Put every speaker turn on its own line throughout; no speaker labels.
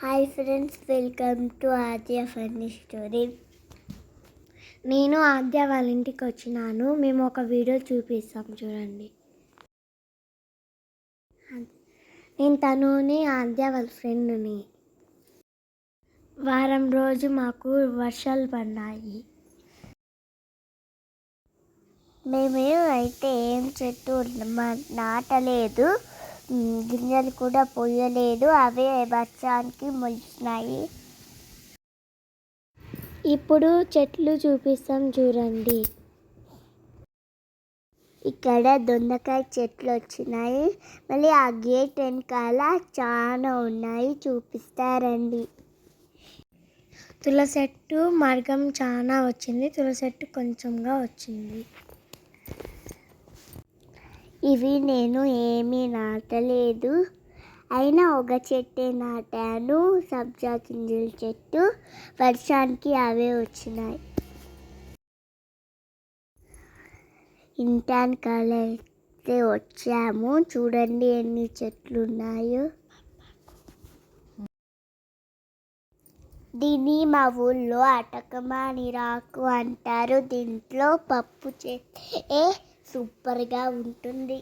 Hi friends welcome to Aadya funny story. నేను ఆద్య వాళ్ళ ఇంటికి వచ్చినాను. మేము ఒక వీడియో చూపిస్తాం చూడండి. నేను తనుని ఆద్య వాళ్ళ ఫ్రెండ్ని. వారం రోజు మాకు వర్షాలు పడినాయి మేము అయితే ఏం చెట్టు నాటలేదు. గింజలు కూడా పొయ్యలేదు అవే వర్షానికి మొలిచినాయి. ఇప్పుడు చెట్లు చూపిస్తాం చూడండి. ఇక్కడ దొండకాయ చెట్లు వచ్చినాయి. మళ్ళీ ఆ గేట్ వెనకాల చాలా ఉన్నాయి చూపిస్తారండి. తులసెట్టు మార్గం చాలా వచ్చింది తులసెట్టు కొంచెంగా వచ్చింది. ఇవి నేను ఏమీ నాటలేదు. అయినా ఒక చెట్టే నాటాను. సబ్జా గింజల చెట్టు వర్షానికి అవే వచ్చినాయి. ఇంటాన్ అయితే వచ్చాము. చూడండి ఎన్ని చెట్లు ఉన్నాయో దీన్ని మా ఊళ్ళో అటకమాని రాకు అంటారు. దీంట్లో పప్పు చేస్తే సూపర్గా ఉంటుంది.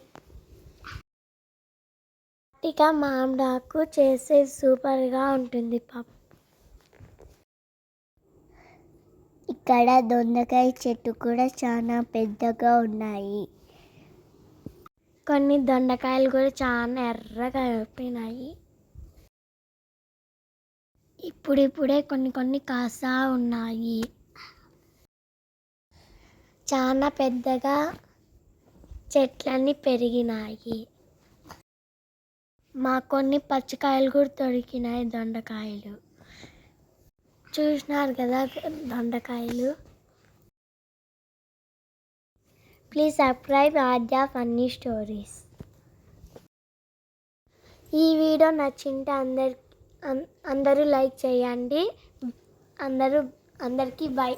ఇక మామిడాకు చేస్తే సూపర్గా ఉంటుంది పప్పు ఇక్కడ దొండకాయ చెట్టు కూడా చాలా పెద్దగా ఉన్నాయి. కొన్ని దొండకాయలు కూడా చాలా ఎర్రగా అయిపోయినాయి. ఇప్పుడిప్పుడే కొన్ని కొన్ని కాసా ఉన్నాయి. చాలా పెద్దగా చెట్లన్నీ పెరిగినాయి. మా కొన్ని పచ్చికాయలు కూడా దొరికినాయి దొండకాయలు. చూసినారు కదా దొండకాయలు. Please subscribe Aadya funny stories. ఈ వీడియో నచ్చింటే అందరి అందరూ లైక్ చేయండి. అందరూ అందరికీ బై